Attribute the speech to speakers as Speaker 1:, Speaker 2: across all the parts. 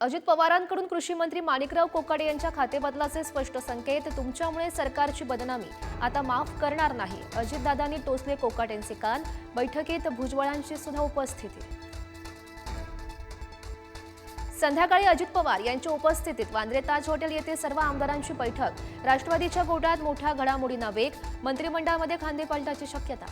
Speaker 1: अजित पवारांकडून कृषी मंत्री माणिकराव कोकाडे यांच्या खातेबदलाचे स्पष्ट संकेत तुमच्यामुळे सरकारची बदनामी. आता माफ करणार नाही. अजितदादांनी टोचले कोकाटेंचे कान. बैठकीत भुजबळांची सुद्धा उपस्थिती. संध्याकाळी अजित पवार यांच्या उपस्थितीत वांद्रे ताज हॉटेल येथे सर्व आमदारांची बैठक. राष्ट्रवादीच्या गोटात मोठ्या घडामोडींना वेग. मंत्रिमंडळामध्ये खांदेपालटाची शक्यता.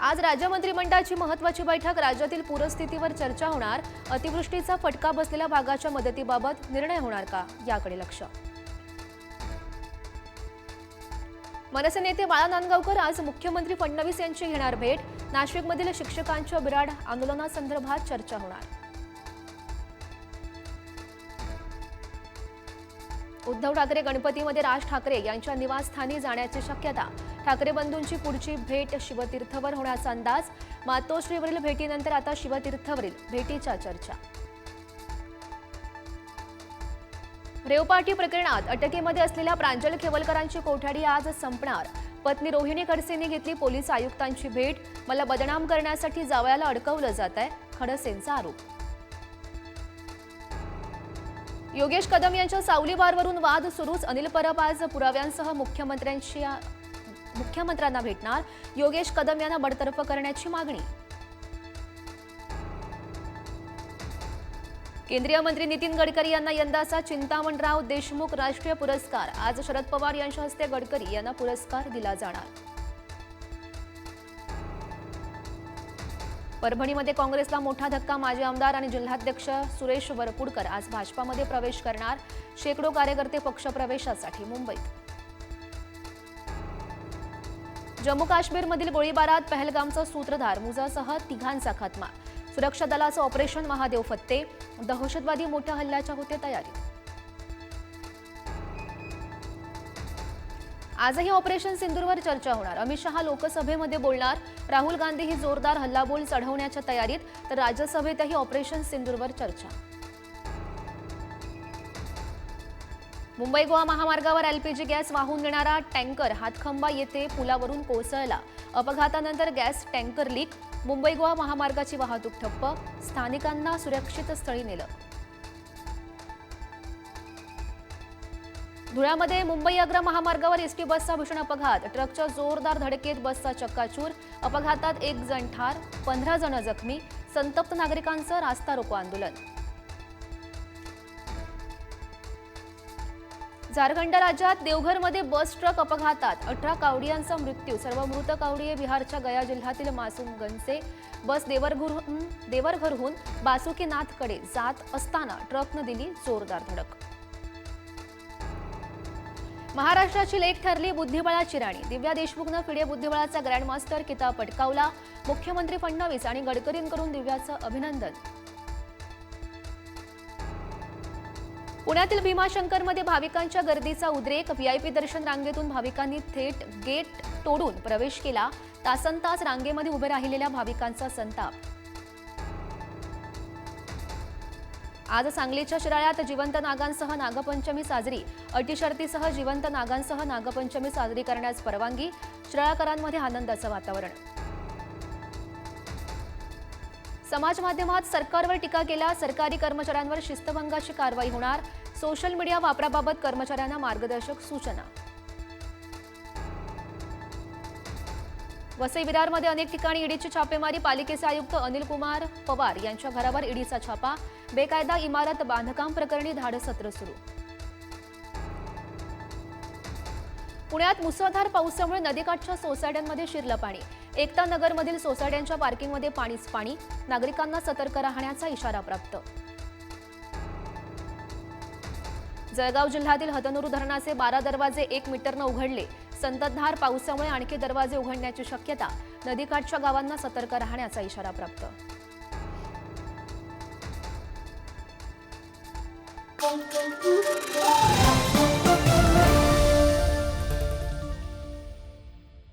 Speaker 1: आज राज्य मंत्रिमंडळाची महत्वाची बैठक राज्यातील पूरस्थितीवर चर्चा होणार अतिवृष्टीचा फटका बसलेल्या भागाच्या मदतीबाबत निर्णय होणार का? याकडे लक्ष. मनसे नेते बाळा नांदगावकर आज मुख्यमंत्री फडणवीस यांची घेणार भेट. नाशिकमधील शिक्षकांच्या बिराड आंदोलनासंदर्भात चर्चा होणार. उद्धव ठाकरे गणपतीमध्ये राज ठाकरे यांच्या निवासस्थानी जाण्याची शक्यता. ठाकरे बंधूंची पुढची भेट शिवतीर्थवर होण्याचा अंदाज. मातोश्रीवरील भेटीनंतर आता शिवतीर्थवरील भेटीच्या चर्चा. रेवपाटी प्रकरणात अटकेमध्ये असलेल्या प्रांजल खेवलकरांची कोठडी आज संपणार. पत्नी रोहिणी खडसेंनी घेतली पोलीस आयुक्तांची भेट. मला बदनाम करण्यासाठी जावयाला अडकवलं जात आहे खडसेंचा आरोप. योगेश कदम यांच्या सावली बारवरून वाद सुरूच. अनिल परब आज पुराव्यांसह मुख्यमंत्र्यांशी मुख्यमंत्र्यांना भेटणार. योगेश कदम यांना बडतर्फ करण्याची मागणी. केंद्रीय मंत्री नितीन गडकरी यांना यंदाचा चिंतामणराव देशमुख राष्ट्रीय पुरस्कार. आज शरद पवार यांच्या हस्ते गडकरी यांना पुरस्कार दिला जाणार. परभणीमध्ये काँग्रेसला मोठा धक्का माजी आमदार आणि जिल्हाध्यक्ष सुरेश वरपुडकर आज भाजपामध्ये प्रवेश करणार. शेकडो कार्यकर्ते पक्षप्रवेशासाठी मुंबईत. जम्मू काश्मीरमधील गोळीबारात पहलगामचा सूत्रधार मुजासह तिघांचा खात्मा. सुरक्षा दलाचं ऑपरेशन महादेव फत्ते. दहशतवादी मोठ्या हल्ल्याच्या होते तयारी. आजही ऑपरेशन सिंदूरवर चर्चा होणार. अमित शहा लोकसभेमध्ये बोलणार. राहुल गांधी ही जोरदार हल्लाबोल चढवण्याच्या तयारीत तर राज्यसभेतही ऑपरेशन सिंदूरवर चर्चा. मुंबई गोवा महामार्गावर एलपीजी गॅस वाहून नेणारा टँकर हातखंबा येथे पुलावरून कोसळला. अपघातानंतर gas tanker leak. Mumbai Goa महामार्गाची वाहतूक ठप्प. स्थानिकांना सुरक्षित स्थळी नेलं. धुळ्यामध्ये मुंबई अग्र महामार्गावर एसटी बसचा भीषण अपघात. ट्रकच्या जोरदार धडकेत बसचा चक्काचूर. अपघातात एक जण ठार पंधरा जण जखमी. संतप्त नागरिकांचं रास्ता रोको आंदोलन. झारखंड राज्यात देवघरमध्ये बस ट्रक अपघातात अठरा कावडियांचा मृत्यू. सर्व मृत कावडीये बिहारच्या गया जिल्ह्यातील मासूमगंजचे बस देवरघरहून देवरघरहून बासुकीनाथकडे जात असताना ट्रकनं दिली जोरदार धडक. महाराष्ट्राची लेख ठरली बुद्धिबळाची राणी. दिव्या देशमुखनं फिडे बुद्धिबळाचा ग्रँडमास्टर किताब पटकावला. मुख्यमंत्री फडणवीस आणि गडकरींकडून दिव्याचं अभिनंदन. पुण्यातील भीमाशंकरमध्ये भाविकांच्या गर्दीचा उद्रेक. व्हीआयपी दर्शन रांगेतून भाविकांनी थेट गेट तोडून प्रवेश केला. तासन तास रांगेमध्ये उभे राहिलेल्या भाविकांचा संताप. आज सांगलीच्या शिराळ्यात जिवंत नागांसह नागपंचमी साजरी. अटीशर्तीसह जिवंत नागांसह नागपंचमी साजरी करण्यास परवानगी. शिराळकरांमध्ये आनंदाचं वातावरण. समाज माध्यमात सरकारवर टीका केल्या सरकारी कर्मचाऱ्यांवर शिस्तभंगाची कारवाई होणार. सोशल मीडिया वापराबाबत कर्मचाऱ्यांना मार्गदर्शक सूचना. वसई विरारमध्ये अनेक ठिकाणी ईडीची छापेमारी. पालिकेचे आयुक्त अनिल कुमार पवार यांच्या घरावर ईडीचा छापा. बेकायदा इमारत बांधकाम प्रकरणी धाडसत्र सुरू. पुण्यात मुसळधार पावसामुळे नदीकाठच्या सोसायट्यांमध्ये शिरलं पाणी. एकता नगरमधील सोसायट्यांच्या पार्किंगमध्ये पाणीच पाणी. नागरिकांना सतर्क राहण्याचा इशारा प्राप्त. जळगाव जिल्ह्यातील हतनुरू धरणाचे बारा दरवाजे एक मीटरनं उघडले संततधार पावसामुळे आणखी दरवाजे उघडण्याची शक्यता नदीकाठच्या गावांना सतर्क राहण्याचा इशारा प्राप्त
Speaker 2: Thank you.